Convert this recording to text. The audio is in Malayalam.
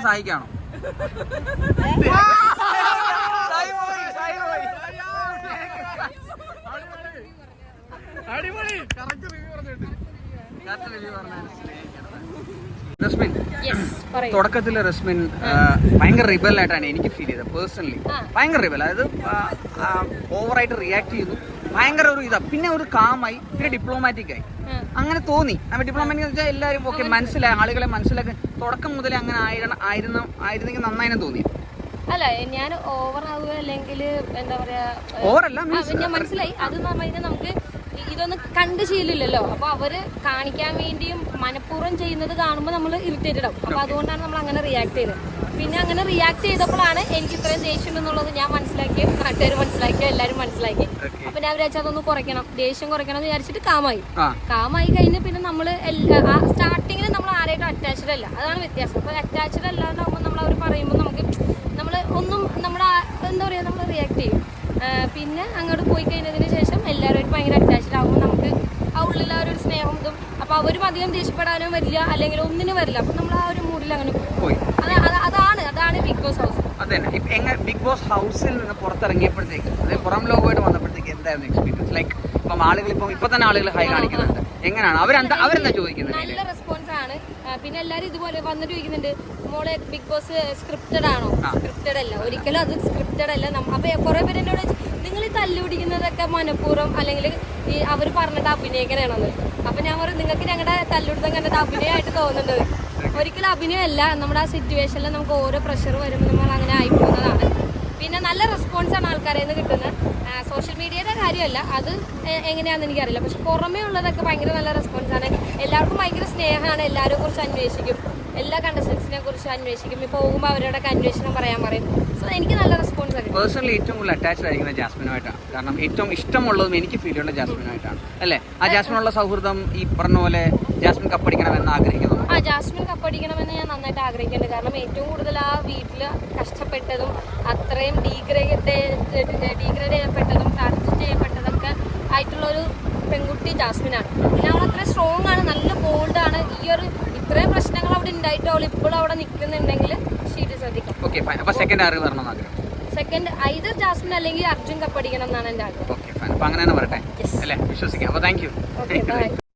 ജാസ്മിനെ സഹായിക്കാണോ റസ്മിൻ യെസ് പറയൂ. തുടക്കത്തിൽ റസ്മിൻ ഭയങ്കര റിബൽ ആയിട്ടാണ് എനിക്ക് ഫീൽ ചെയ്തത് പേഴ്സണലി. ഭയങ്കര റിബൽ അതായത് ഓവറായിട്ട് റിയാക്ട് ചെയ്തു ഭയങ്കര ഒരു ഇതാ. പിന്നെ ഒരു കാമായി പിന്നെ ഡിപ്ലോമാറ്റിക് ആയി. അങ്ങനെ തോന്നി. അപ്പൊ ഡിപ്ലോമാറ്റിക് എന്ന് വെച്ചാൽ എല്ലാവരും ഓക്കെ മനസ്സിലായി ആളുകളെ മനസ്സിലാക്കി തുടക്കം മുതലേ അങ്ങനെ ആയിരണം ആയിരുന്നു ആയിരുന്നെങ്കിൽ നന്നായി തോന്നി. അല്ല ഞാൻ ഓവർ ആവുക അല്ലെങ്കിൽ എന്താ പറയാ ഓവർ ഞാൻ മനസ്സിലായി. അത് നമുക്ക് ഇതൊന്നും കണ്ട് ശീലില്ലല്ലോ അപ്പൊ അവർ കാണിക്കാൻ വേണ്ടിയും മനഃപൂർവം ചെയ്യുന്നത് കാണുമ്പോൾ നമ്മൾ ഇറിറ്റേറ്റഡ് ആവും. അപ്പൊ അതുകൊണ്ടാണ് നമ്മൾ അങ്ങനെ റിയാക്ട് ചെയ്തത്. പിന്നെ അങ്ങനെ റിയാക്ട് ചെയ്തപ്പോഴാണ് എനിക്ക് ഇത്രയും ദേഷ്യം എന്നുള്ളത് ഞാൻ മനസ്സിലാക്കി. നാട്ടുകാർ മനസ്സിലാക്കി എല്ലാവരും മനസ്സിലാക്കി. അപ്പൊ ഞാൻ വിചാരിച്ചു അതൊന്ന് കുറയ്ക്കണം. ദേഷ്യം കുറയ്ക്കണം എന്ന് വിചാരിച്ചിട്ട് കാമായി. കാമായി കഴിഞ്ഞ് പിന്നെ നമ്മൾ സ്റ്റാർട്ടിങ്ങിൽ നമ്മൾ ആരായിട്ടും അറ്റാച്ച്ഡ് അല്ല. അതാണ് വ്യത്യാസം. അപ്പൊ അറ്റാച്ച്ഡ് അല്ലാണ്ടാകുമ്പോൾ നമ്മൾ അവർ പറയുമ്പോൾ നമുക്ക് നമ്മൾ ഒന്നും നമ്മുടെ എന്താ പറയുക നമ്മൾ റിയാക്ട് ചെയ്യും. പിന്നെ അങ്ങോട്ട് പോയി കഴിഞ്ഞതിന് ശേഷം എല്ലാവരുമായിട്ട് ഭയങ്കര അറ്റാച്ച്ഡ് ആകുമ്പോൾ നമുക്ക് ആ ഉള്ളിൽ ആ ഒരു സ്നേഹം ഇതും അപ്പോൾ അവരും അധികം ദേഷ്യപ്പെടാനോ വരില്ല അല്ലെങ്കിൽ ഒന്നിനും വരില്ല. അപ്പൊ നമ്മൾ ആ ഒരു മൂഡിൽ അങ്ങനെ പോയി. അത് അത് അതാണ് അതാണ് ബിഗ് ബോസ് ഹൗസ് അതെ എങ്ങനെ ബിഗ് ബോസ് ഹൗസിൽ നിന്ന് പുറത്തിറങ്ങിയപ്പോഴത്തേക്ക് അതായത് പുറം ലോകമായിട്ട് വന്നപ്പോഴത്തേക്ക് എന്തായിരുന്നു എക്സ്പീരിയൻസ് ലൈക്ക് ഇപ്പം ആളുകൾ ഇപ്പം ഇപ്പൊ തന്നെ ആളുകൾ ഹൈ കാണിക്കുന്നുണ്ട്. എങ്ങനെയാണ് അവരെന്താ അവരെന്താ ചോദിക്കുന്നത് നല്ല റെസ്പോൺസ് ആണ്. പിന്നെ എല്ലാരും ഇതുപോലെ വന്നിട്ട് ചോദിക്കുന്നുണ്ട് മോളെ ബിഗ് ബോസ് സ്ക്രിപ്റ്റഡ് ആണോ? സ്ക്രിപ്റ്റഡ് അല്ല. ഒരിക്കലും അത് സ്ക്രിപ്റ്റഡ് അല്ല. അപ്പൊ കുറെ പേര് എന്നോട് നിങ്ങൾ ഈ തല്ലുപിടിക്കുന്നതൊക്കെ മനഃപൂർവം അല്ലെങ്കിൽ ഈ അവർ പറഞ്ഞിട്ട് അഭിനയിക്കണേണെന്ന് അപ്പൊ ഞാൻ പറയും നിങ്ങൾക്ക് ഞങ്ങളുടെ തല്ലുടുത്തം കണ്ടിട്ട് അഭിനയമായിട്ട് തോന്നുന്നത്. ഒരിക്കലും അഭിനയമല്ല. നമ്മുടെ ആ സിറ്റുവേഷനിൽ നമുക്ക് ഓരോ പ്രഷർ വരുമ്പോൾ നമ്മൾ അങ്ങനെ ആയി പോകുന്നതാണ് പിന്നെ നല്ല റെസ്പോൺസ് ആണ് ആൾക്കാരെ നിന്ന് കിട്ടുന്നത്. സോഷ്യൽ മീഡിയയുടെ കാര്യമല്ല. അത് എങ്ങനെയാണെന്ന് എനിക്കറിയില്ല. പക്ഷെ പുറമേ ഉള്ളതൊക്കെ ഭയങ്കര നല്ല റെസ്പോൺസ് ആണ്. എല്ലാവർക്കും ഭയങ്കര സ്നേഹമാണ്. എല്ലാവരെ കുറിച്ച് അന്വേഷിക്കും. എല്ലാ കണ്ടസ്റ്റൻസിനെ കുറിച്ച് അന്വേഷിക്കും. ഇപ്പൊ പോകുമ്പോൾ അവരോടൊക്കെ അന്വേഷണം പറയാൻ പറയും. സോ എനിക്ക് നല്ല റെസ്പോൺസ് പേഴ്സണലി ഏറ്റവും കൂടുതൽ അറ്റാച്ച്ഡ് ആയിരിക്കുന്നത് ജാസ്മിനുമായിട്ടാണ്. കാരണം ഏറ്റവും ഇഷ്ടമുള്ളതും എനിക്ക് ഫീൽ ചെയ്യുന്നത് ജാസ്മിനുമായിട്ടാണ്. അല്ലേ? ആ ജാസ്മിനുള്ള സൗഹൃദം ഈ പറഞ്ഞ പോലെ ജാസ്മിൻ കപ്പടിക്കണമെന്ന് ആഗ്രഹിക്കുന്നു ആ ജാസ്മിൻ കപ്പടിക്കണമെന്ന് ഞാൻ നന്നായിട്ട് ആഗ്രഹിക്കുന്നുണ്ട്. കാരണം ഏറ്റവും കൂടുതൽ ആ വീട്ടിൽ കഷ്ടപ്പെട്ടതും അത്രയും ഡീഗ്രേഡ് ഡീഗ്രേഡ് ചെയ്യപ്പെട്ടതും ടാർഗറ്റ് ചെയ്യപ്പെട്ടതൊക്കെ ആയിട്ടുള്ള ഒരു പെൺകുട്ടി ജാസ്മിനാണ്. പിന്നെ അവൾ അത്ര സ്ട്രോങ് ആണ് നല്ല ബോൾഡാണ് ഈ ഒരു ഇത്രയും പ്രശ്നങ്ങൾ ഉണ്ടായിട്ട് അവൾ ഇപ്പോഴും അവിടെ നിൽക്കുന്നുണ്ടെങ്കിൽ ഷീറ്റ് ഓക്കെ ഫൈൻ അപ്പോൾ സെക്കൻഡ് വരണം ആഗ്രഹം? സെക്കൻഡ് ഐതർ ജാസ്മിൻ അല്ലെങ്കിൽ അർജുൻ കപ്പടിക്കണം എന്നാണ് എന്റെ ആഗ്രഹം. ഓക്കെ ഫൈൻ അപ്പൊ അങ്ങനെ തന്നെ വരട്ടെ. അല്ലേ? വിശ്വസിക്കാം. അപ്പൊ താങ്ക് യു